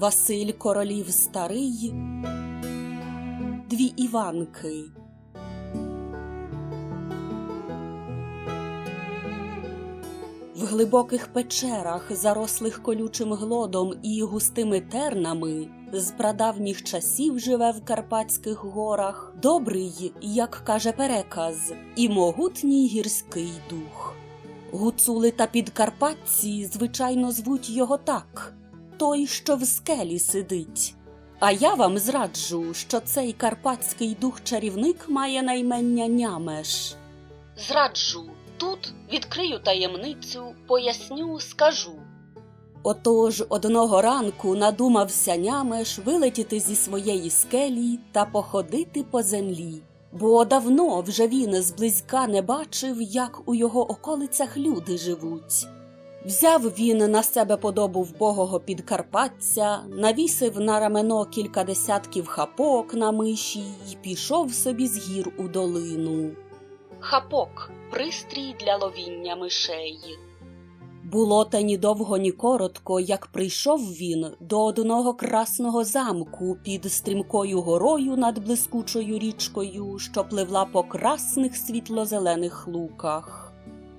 Василь Королів Старий, Дві Іванки. В глибоких печерах, зарослих колючим глодом і густими тернами, з прадавніх часів живе в Карпатських горах добрий, як каже переказ, і могутній гірський дух. Гуцули та підкарпатці, звичайно, звуть його так той, що в скелі сидить. А я вам зраджу, що цей карпатський дух-чарівник має наймення нямеш. Зраджу, тут відкрию таємницю, поясню, скажу. Отож одного ранку надумався нямеш вилетіти зі своєї скелі та походити по землі, бо давно вже він зблизька не бачив, як у його околицях люди живуть. Взяв він на себе подобу вбогого підкарпатця, навісив на рамено кілька десятків хапок на миші й пішов собі з гір у долину. Хапок пристрій для ловіння мишей. Було та ні довго, ні коротко, як прийшов він до одного красного замку під стрімкою горою над блискучою річкою, що пливла по красних світло-зелених луках.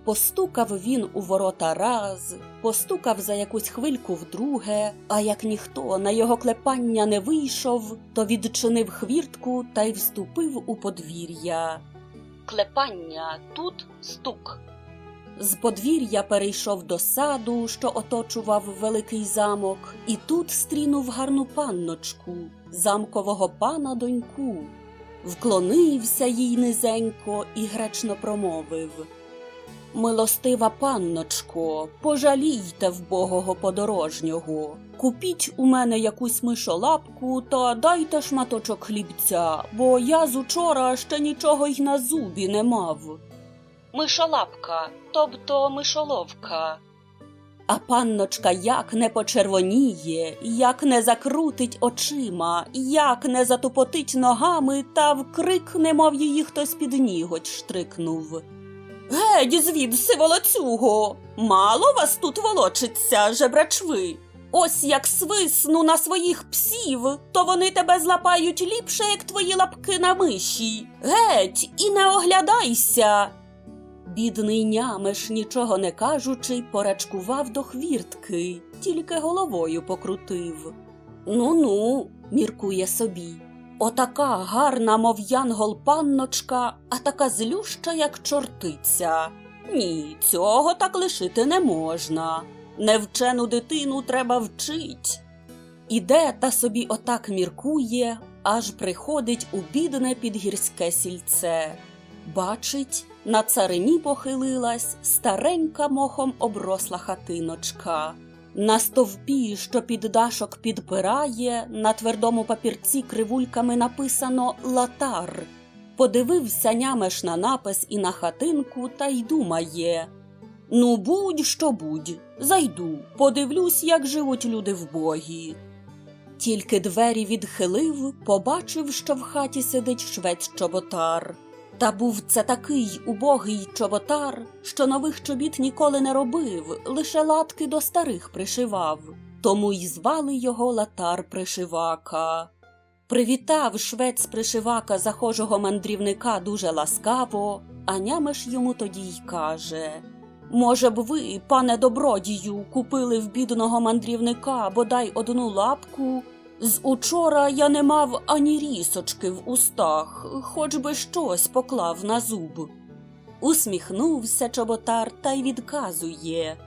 Постукав він у ворота раз, постукав за якусь хвильку вдруге, а як ніхто на його клепання не вийшов, то відчинив хвіртку та й вступив у подвір'я. Клепання тут стук. З подвір'я перейшов до саду, що оточував великий замок, і тут стрінув гарну панночку, замкового пана доньку. Вклонився їй низенько і гречно промовив Милостива панночко, пожалійте вбогого подорожнього, купіть у мене якусь мишолапку та дайте шматочок хлібця, бо я з учора ще нічого й на зубі не мав. Мишолапка, тобто мишоловка. А панночка як не почервоніє, як не закрутить очима, як не затупотить ногами та вкрик, немов її хтось під ніготь штрикнув. Геть звідси, волоцюго! Мало вас тут волочиться, жебрачви. Ось як свисну на своїх псів, то вони тебе злапають ліпше, як твої лапки на миші. Геть, і не оглядайся. Бідний нямеш, нічого не кажучи, порачкував до хвіртки, тільки головою покрутив. Ну ну, міркує собі. Отака гарна, мов янгол панночка, а така злюща, як чортиця. Ні, цього так лишити не можна. Невчену дитину треба вчить. Іде та собі отак міркує, аж приходить у бідне підгірське сільце. Бачить, на царині похилилась старенька мохом обросла хатиночка. На стовпі, що під дашок підпирає, на твердому папірці кривульками написано Латар. Подивився нямеш на напис і на хатинку та й думає Ну, будь що будь, зайду, подивлюсь, як живуть люди вбогі. Тільки двері відхилив, побачив, що в хаті сидить швець чоботар. Та був це такий убогий чоботар, що нових чобіт ніколи не робив, лише латки до старих пришивав, тому й звали його латар пришивака. Привітав швець пришивака захожого мандрівника дуже ласкаво, а нямеш йому тоді й каже Може б ви, пане добродію, купили в бідного мандрівника бодай одну лапку, з учора я не мав ані рісочки в устах, хоч би щось поклав на зуб. Усміхнувся чоботар та й відказує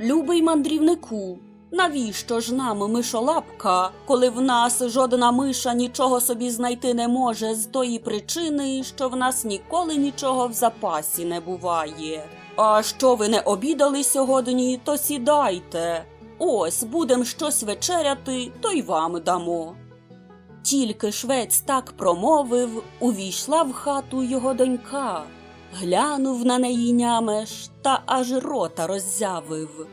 Любий мандрівнику, навіщо ж нам мишолапка, коли в нас жодна миша нічого собі знайти не може з тої причини, що в нас ніколи нічого в запасі не буває. А що ви не обідали сьогодні, то сідайте. Ось будем щось вечеряти, то й вам дамо. Тільки швець так промовив, увійшла в хату його донька, глянув на неї нямеш та аж рота роззявив.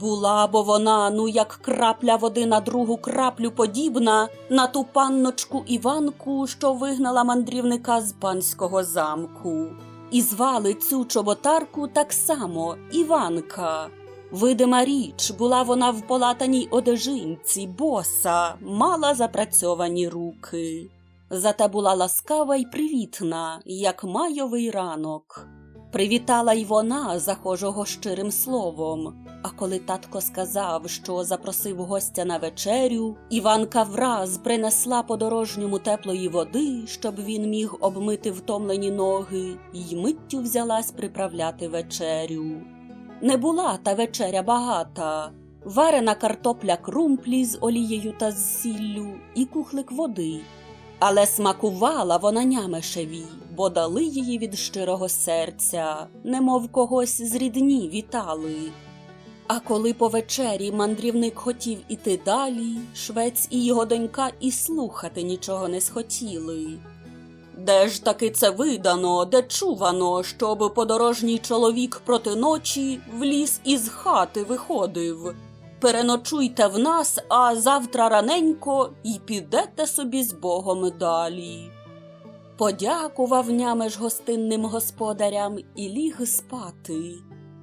Була бо вона, ну як крапля води на другу краплю подібна, на ту панночку Іванку, що вигнала мандрівника з панського замку. І звали цю чоботарку так само Іванка. Видима річ, була вона в полатаній одежинці, боса, мала запрацьовані руки. Зате була ласкава й привітна, як майовий ранок. Привітала й вона захожого щирим словом. А коли татко сказав, що запросив гостя на вечерю, Іванка враз принесла подорожньому теплої води, щоб він міг обмити втомлені ноги, й миттю взялась приправляти вечерю. Не була та вечеря багата. Варена картопля крумплі з олією та з сіллю і кухлик води. Але смакувала вона нямешеві, бо дали її від щирого серця, немов когось з рідні вітали. А коли по вечері мандрівник хотів іти далі, швець і його донька і слухати нічого не схотіли. Де ж таки це видано, де чувано, щоб подорожній чоловік проти ночі в ліс із хати виходив? Переночуйте в нас, а завтра раненько й підете собі з Богом далі. Подякував нямеш гостинним господарям і ліг спати.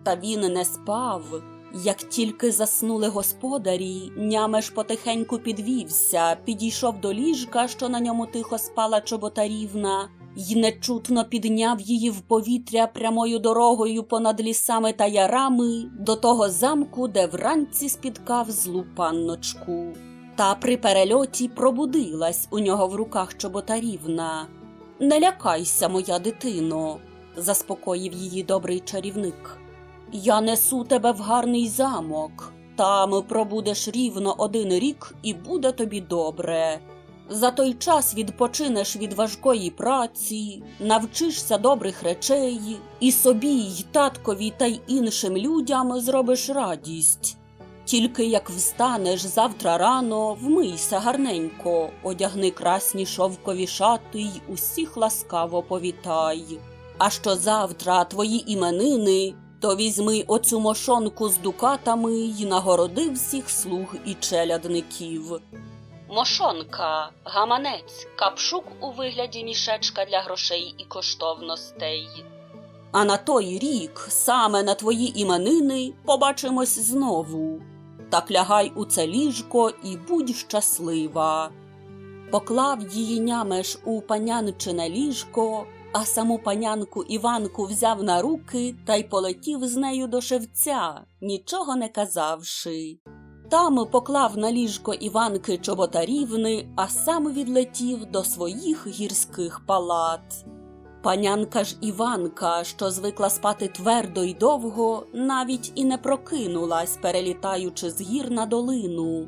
Та він не спав. Як тільки заснули господарі, нямеш потихеньку підвівся, підійшов до ліжка, що на ньому тихо спала чоботарівна, й нечутно підняв її в повітря прямою дорогою понад лісами та ярами до того замку, де вранці спіткав злу панночку. Та при перельоті пробудилась у нього в руках чоботарівна. Не лякайся, моя дитино, заспокоїв її добрий чарівник. Я несу тебе в гарний замок. Там пробудеш рівно один рік, і буде тобі добре. За той час відпочинеш від важкої праці, навчишся добрих речей, і собі, й таткові та й іншим людям зробиш радість. Тільки як встанеш завтра рано, вмийся гарненько, одягни красні шовкові шати й усіх ласкаво повітай. А що завтра твої іменини, то візьми оцю мошонку з дукатами й нагороди всіх слуг і челядників. Мошонка, гаманець, капшук у вигляді мішечка для грошей і коштовностей. А на той рік, саме на твої іменини, побачимось знову. Так лягай у це ліжко і будь щаслива. Поклав її нямеш у панянчине ліжко, а саму панянку Іванку взяв на руки та й полетів з нею до шевця, нічого не казавши. Там поклав на ліжко Іванки чоботарівни, а сам відлетів до своїх гірських палат. Панянка ж Іванка, що звикла спати твердо й довго, навіть і не прокинулась, перелітаючи з гір на долину.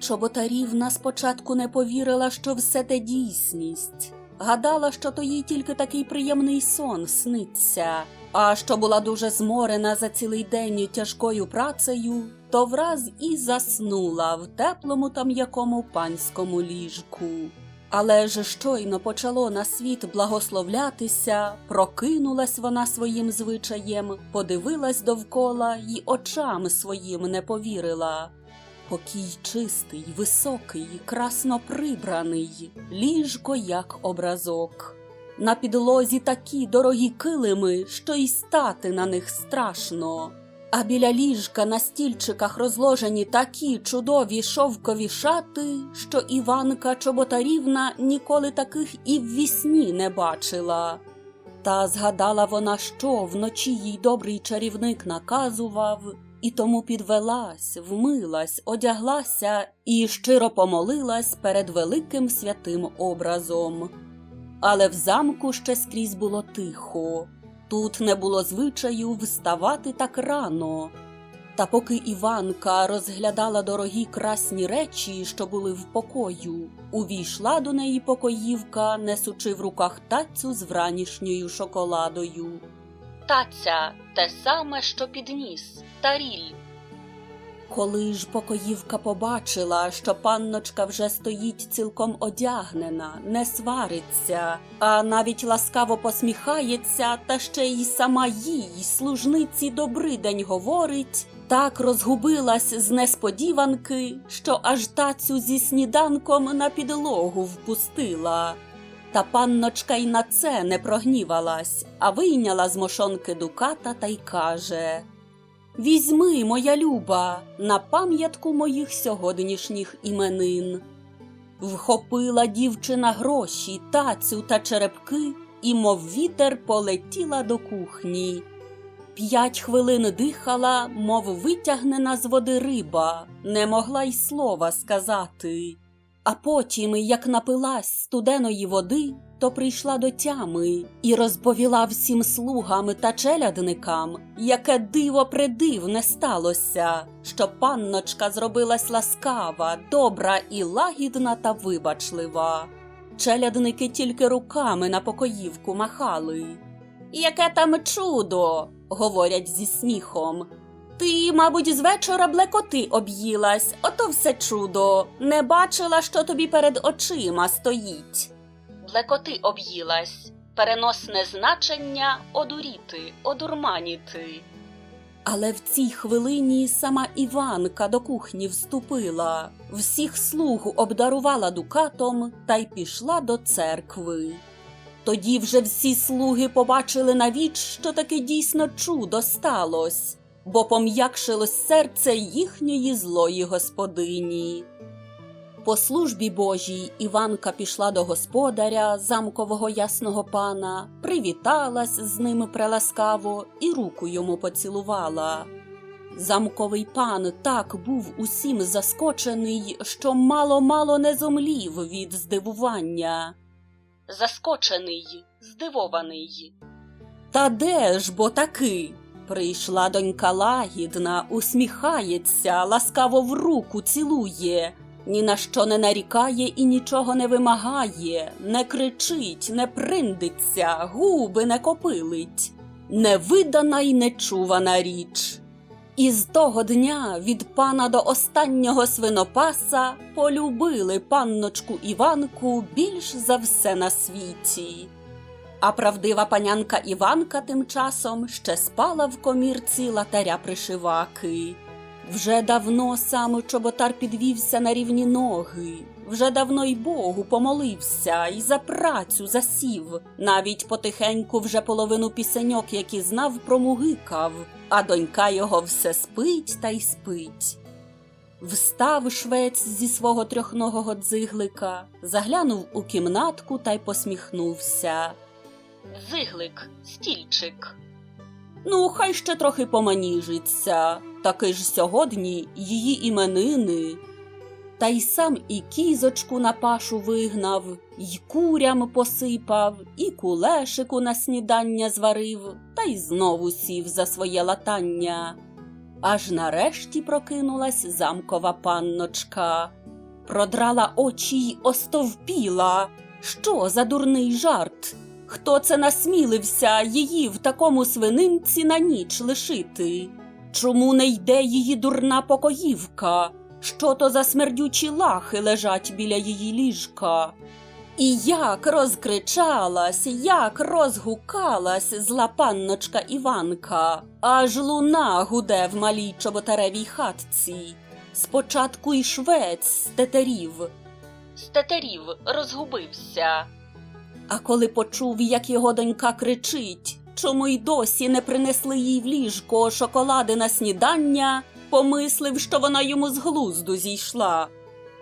Чоботарівна спочатку не повірила, що все те дійсність. Гадала, що то їй тільки такий приємний сон сниться, а що була дуже зморена за цілий день тяжкою працею, то враз і заснула в теплому та м'якому панському ліжку. Але ж щойно почало на світ благословлятися, прокинулась вона своїм звичаєм, подивилась довкола й очам своїм не повірила. Покій чистий, високий, красно прибраний, ліжко як образок. На підлозі такі дорогі килими, що й стати на них страшно. А біля ліжка на стільчиках розложені такі чудові шовкові шати, що Іванка Чоботарівна ніколи таких і в вісні не бачила. Та згадала вона, що вночі їй добрий чарівник наказував, і тому підвелась, вмилась, одяглася і щиро помолилась перед великим святим образом. Але в замку ще скрізь було тихо. Тут не було звичаю вставати так рано. Та поки Іванка розглядала дорогі красні речі, що були в покою, увійшла до неї покоївка, несучи в руках тацю з вранішньою шоколадою. Таця те саме, що підніс, таріль. Коли ж покоївка побачила, що панночка вже стоїть цілком одягнена, не свариться, а навіть ласкаво посміхається, та ще й сама їй, служниці, добрий день говорить, так розгубилась з несподіванки, що аж тацю зі сніданком на підлогу впустила. Та панночка й на це не прогнівалась, а вийняла з мошонки дуката та й каже Візьми, моя люба, на пам'ятку моїх сьогоднішніх іменин. Вхопила дівчина гроші, тацю та черепки і, мов вітер, полетіла до кухні. П'ять хвилин дихала, мов витягнена з води риба, не могла й слова сказати. А потім, як напилась студеної води, то прийшла до тями і розповіла всім слугам та челядникам, яке диво придивне сталося, що панночка зробилась ласкава, добра і лагідна та вибачлива. Челядники тільки руками на покоївку махали. Яке там чудо, говорять зі сміхом. Ти, мабуть, з вечора блекоти об'їлась, ото все чудо. Не бачила, що тобі перед очима стоїть. Блекоти об'їлась, переносне значення одуріти, одурманіти. Але в цій хвилині сама Іванка до кухні вступила, всіх слуг обдарувала дукатом та й пішла до церкви. Тоді вже всі слуги побачили навіч, що таке дійсно чудо сталось, бо пом'якшилось серце їхньої злої господині. По службі Божій Іванка пішла до господаря, замкового ясного пана, привіталась з ним преласкаво і руку йому поцілувала. Замковий пан так був усім заскочений, що мало-мало не зомлів від здивування. Заскочений, здивований. Та де ж бо таки? Прийшла донька лагідна, усміхається, ласкаво в руку цілує, ні на що не нарікає і нічого не вимагає, не кричить, не приндиться, губи не копилить. Невидана й нечувана річ. І з того дня від пана до останнього свинопаса полюбили панночку Іванку більш за все на світі. А правдива панянка Іванка тим часом ще спала в комірці латаря пришиваки. Вже давно сам чоботар підвівся на рівні ноги, вже давно й Богу помолився і за працю засів, навіть потихеньку вже половину пісеньок, які знав, промугикав, а донька його все спить та й спить. Встав швець зі свого трьохногого дзиглика, заглянув у кімнатку та й посміхнувся. Дзиглик, стільчик. Ну, хай ще трохи поманіжиться, таки ж сьогодні її іменини. Та й сам і кізочку на пашу вигнав, й курям посипав, і кулешику на снідання зварив, та й знову сів за своє латання. Аж нарешті прокинулась замкова панночка. Продрала очі й остовпіла. Що за дурний жарт? Хто це насмілився її в такому свининці на ніч лишити? Чому не йде її дурна покоївка? Що то за смердючі лахи лежать біля її ліжка? І як розкричалась, як розгукалась зла панночка Іванка, аж луна гуде в малій чоботаревій хатці. Спочатку й швець з тетерів. З тетерів розгубився. А коли почув, як його донька кричить, чому й досі не принесли їй в ліжко шоколади на снідання, помислив, що вона йому з глузду зійшла.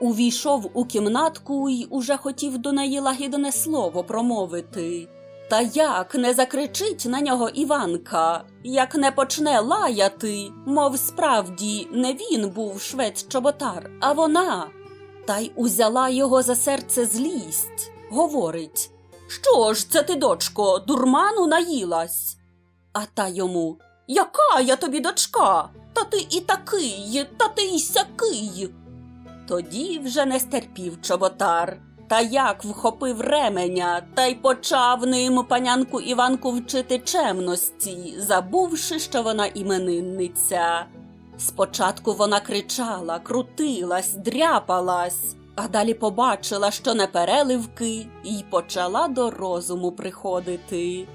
Увійшов у кімнатку й уже хотів до неї лагідне слово промовити. Та як не закричить на нього Іванка, як не почне лаяти, мов справді не він був швець чоботар, а вона. Та й узяла його за серце злість, говорить Що ж це ти, дочко, дурману наїлась? А та йому Яка я тобі дочка? Та ти і такий, та ти і сякий. Тоді вже не стерпів чоботар, та як вхопив ременя, та й почав ним панянку Іванку вчити чемності, забувши, що вона іменинниця. Спочатку вона кричала, крутилась, дряпалась, а далі побачила, що не переливки, і почала до розуму приходити.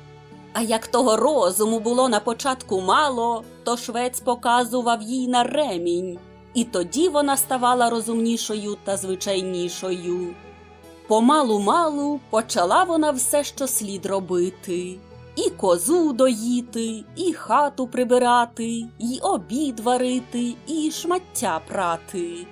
А як того розуму було на початку мало, то швець показував їй на ремінь, і тоді вона ставала розумнішою та звичайнішою. Помалу-малу почала вона все, що слід робити. і козу доїти, і хату прибирати, і обід варити, і шмаття прати.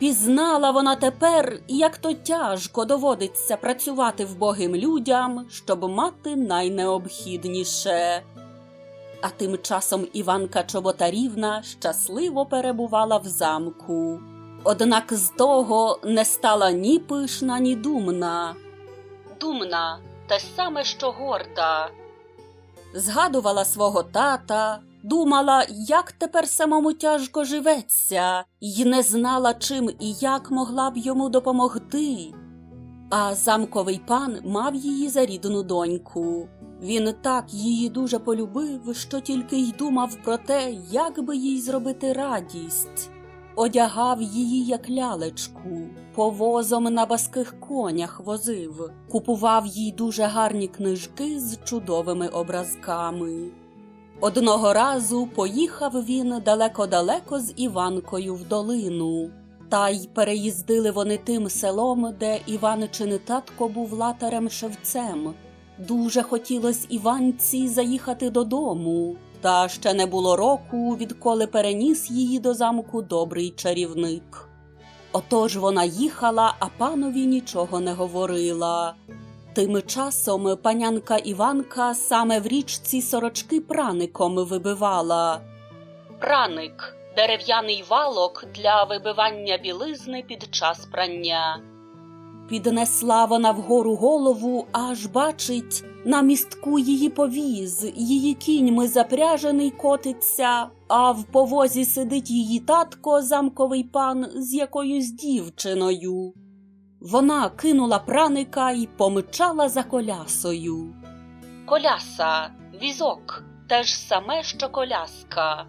Пізнала вона тепер, як то тяжко доводиться працювати вбогим людям, щоб мати найнеобхідніше. А тим часом Іванка Чоботарівна щасливо перебувала в замку. Однак з того не стала ні пишна, ні думна. Думна те саме, що горда. Згадувала свого тата, думала, як тепер самому тяжко живеться, й не знала, чим і як могла б йому допомогти. А замковий пан мав її за рідну доньку. Він так її дуже полюбив, що тільки й думав про те, як би їй зробити радість. Одягав її як лялечку, повозом на баских конях возив, купував їй дуже гарні книжки з чудовими образками. Одного разу поїхав він далеко-далеко з Іванкою в долину. Та й переїздили вони тим селом, де Іванчин татко був латарем шевцем. Дуже хотілось Іванці заїхати додому, та ще не було року, відколи переніс її до замку добрий чарівник. Отож вона їхала, а панові нічого не говорила. Тим часом панянка Іванка саме в річці сорочки праником вибивала. Праник дерев'яний валок для вибивання білизни під час прання. Піднесла вона вгору голову, аж бачить, на містку її повіз, її кіньми запряжений котиться, а в повозі сидить її татко, замковий пан, з якоюсь дівчиною. Вона кинула праника і помчала за колясою. Коляса, візок, те ж саме, що коляска.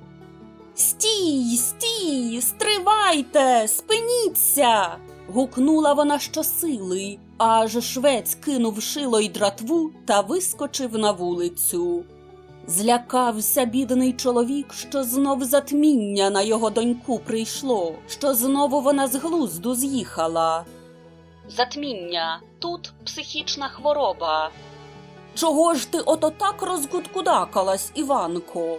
Стій, стій, стривайте, спиніться. гукнула вона щосили, аж швець кинув шило й дратву та вискочив на вулицю. Злякався бідний чоловік, що знов затміння на його доньку прийшло, що знову вона з глузду з'їхала. Затміння тут психічна хвороба. Чого ж ти ото так розгудкудакалась, Іванко?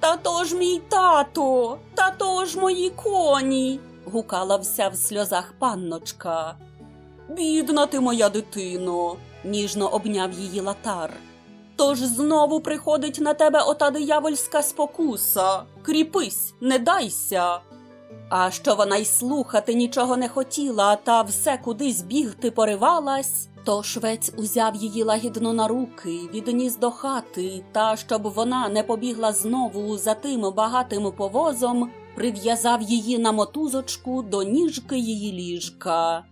Та то ж мій тато, та то ж мої коні. гукала вся в сльозах панночка. Бідна ти моя дитино, ніжно обняв її латар. Тож знову приходить на тебе ота диявольська спокуса. Кріпись, не дайся. А що вона й слухати нічого не хотіла, та все кудись бігти поривалась, то швець узяв її лагідно на руки, відніс до хати, та щоб вона не побігла знову за тим багатим повозом, прив'язав її на мотузочку до ніжки її ліжка.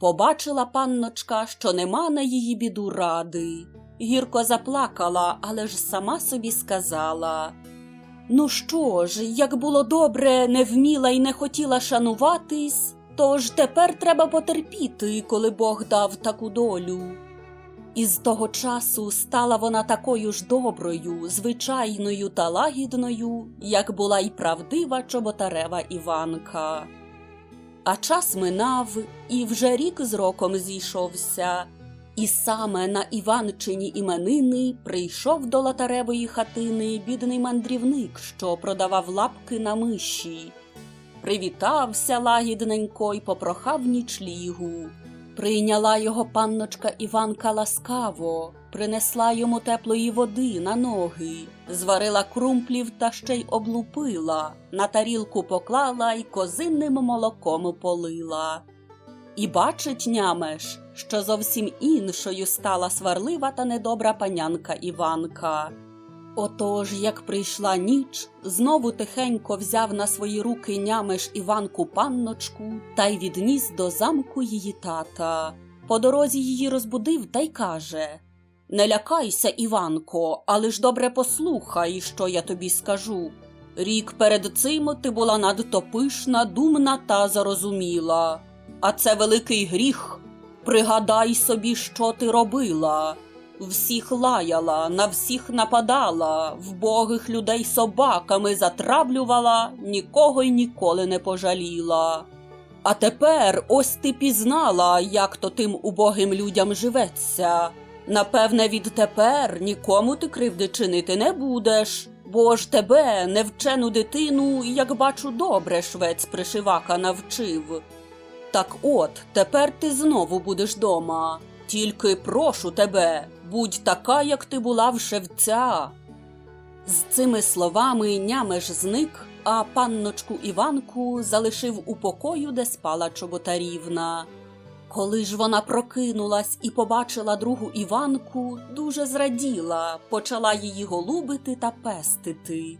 Побачила панночка, що нема на її біду ради. Гірко заплакала, але ж сама собі сказала. Ну що ж, як було добре, не вміла і не хотіла шануватись, то ж тепер треба потерпіти, коли Бог дав таку долю. І з того часу стала вона такою ж доброю, звичайною та лагідною, як була й правдива чоботарева Іванка. А час минав, і вже рік з роком зійшовся. І саме на Іванчині іменини прийшов до латаревої хатини бідний мандрівник, що продавав лапки на миші. Привітався лагідненько й попрохав нічлігу. Прийняла його панночка Іванка ласкаво, принесла йому теплої води на ноги, зварила крумплів та ще й облупила, на тарілку поклала й козинним молоком полила. І бачить нямеш, що зовсім іншою стала сварлива та недобра панянка Іванка. Отож, як прийшла ніч, знову тихенько взяв на свої руки нямеш Іванку панночку та й відніс до замку її тата. По дорозі її розбудив та й каже Не лякайся, Іванко, але ж добре послухай, що я тобі скажу. Рік перед цим ти була надто пишна, думна та зарозуміла. А це великий гріх. Пригадай собі, що ти робила. Всіх лаяла, на всіх нападала, вбогих людей собаками затравлювала, нікого й ніколи не пожаліла. А тепер ось ти пізнала, як то тим убогим людям живеться. Напевне, відтепер нікому ти кривди чинити не будеш, бо ж тебе, невчену дитину, як бачу, добре швець пришивака навчив. Так от, тепер ти знову будеш дома. Тільки прошу тебе, будь така, як ти була в шевця. З цими словами нямеш зник, а панночку Іванку залишив у покою, де спала чоботарівна. Коли ж вона прокинулась і побачила другу Іванку, дуже зраділа, почала її голубити та пестити.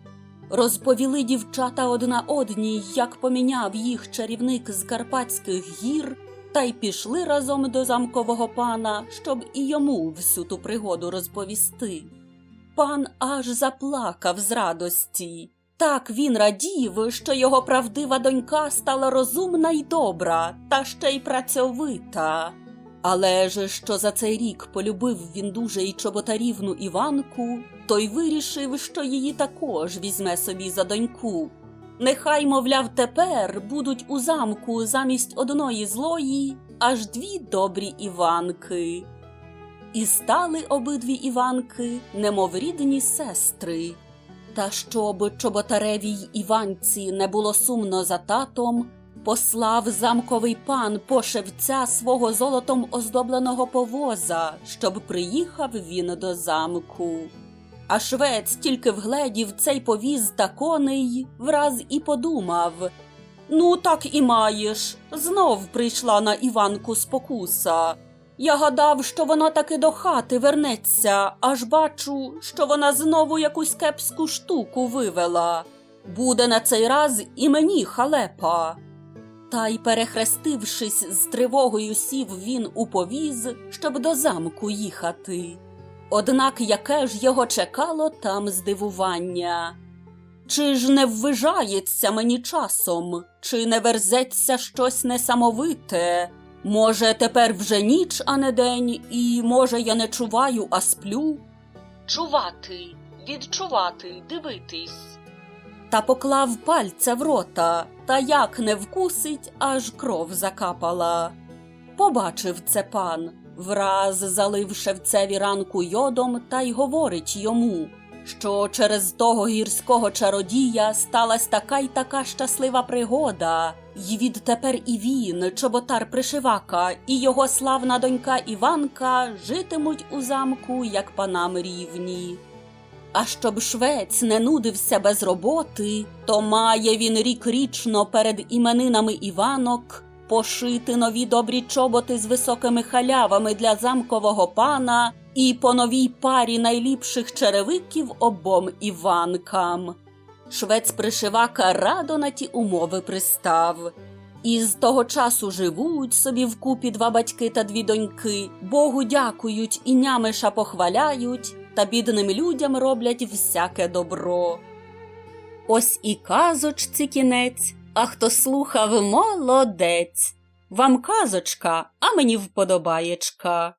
Розповіли дівчата одна одній, як поміняв їх чарівник з Карпатських гір, та й пішли разом до замкового пана, щоб і йому всю ту пригоду розповісти. Пан аж заплакав з радості. Так він радів, що його правдива донька стала розумна й добра, та ще й працьовита. Але ж що за цей рік полюбив він дуже й чоботарівну Іванку, то й вирішив, що її також візьме собі за доньку. Нехай, мовляв, тепер будуть у замку замість одної злої аж дві добрі Іванки. І стали обидві Іванки, немов рідні сестри. Та щоб чоботаревій Іванці не було сумно за татом, послав замковий пан по шевця свого золотом оздобленого повоза, щоб приїхав він до замку. А швець тільки вгледів цей повіз та коней, враз і подумав Ну, так і маєш. Знов прийшла на Іванку спокуса. Я гадав, що вона таки до хати вернеться, аж бачу, що вона знову якусь кепську штуку вивела. Буде на цей раз і мені халепа. Та й, перехрестившись з тривогою, сів він у повіз, щоб до замку їхати. Однак яке ж його чекало там здивування? Чи ж не ввижається мені часом, чи не верзеться щось несамовите? Може, тепер вже ніч, а не день, і може я не чуваю, а сплю? Чувати, відчувати, дивитись. Та поклав пальця в рота, та як не вкусить, аж кров закапала. Побачив це пан, враз залив шевцеві ранку йодом та й говорить йому, що через того гірського чародія сталась така й така щаслива пригода, й відтепер і він, чоботар пришивака, і його славна донька Іванка житимуть у замку, як панам рівні. А щоб швець не нудився без роботи, то має він рік річно перед іменинами Іванок пошити нові добрі чоботи з високими халявами для замкового пана і по новій парі найліпших черевиків обом Іванкам. Швець пришивака радо на ті умови пристав. І з того часу живуть собі вкупі два батьки та дві доньки, Богу дякують і нямиша похваляють, та бідним людям роблять всяке добро. Ось і казочці кінець, а хто слухав молодець. Вам казочка, а мені вподобаєчка.